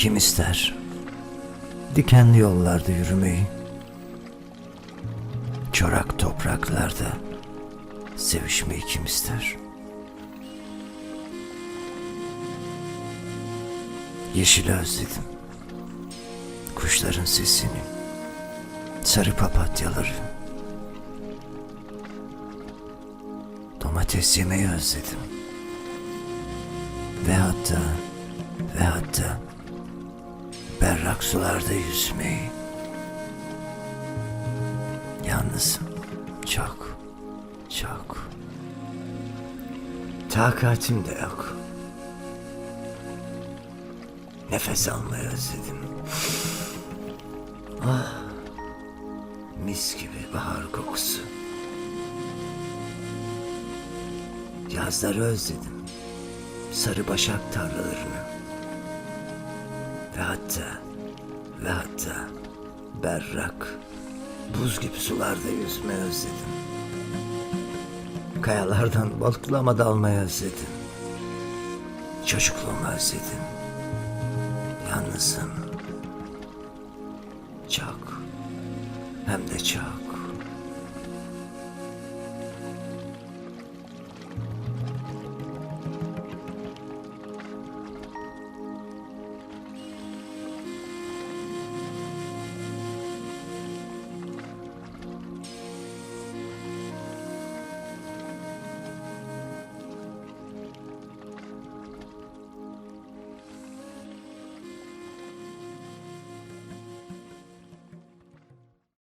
Kim ister dikenli yollarda yürümeyi? Çorak topraklarda sevişmeyi kim ister? Yeşili özledim. Kuşların sesini. Sarı papatyaları. Domates yemeyi özledim. Ve hatta ve hatta berrak sularda yüzmeyi. Yalnızım. Çok, çok. Takatim de yok. Nefes almayı özledim. Ah, mis gibi bahar kokusu. Yazları özledim. Sarı başak tarlalarını. Ve hatta, ve hatta berrak, buz gibi sularda yüzmeyi özledim. Kayalardan balıklama dalmayı özledim. Çocukluğumu özledim. Yalnızım. Çok, hem de çok.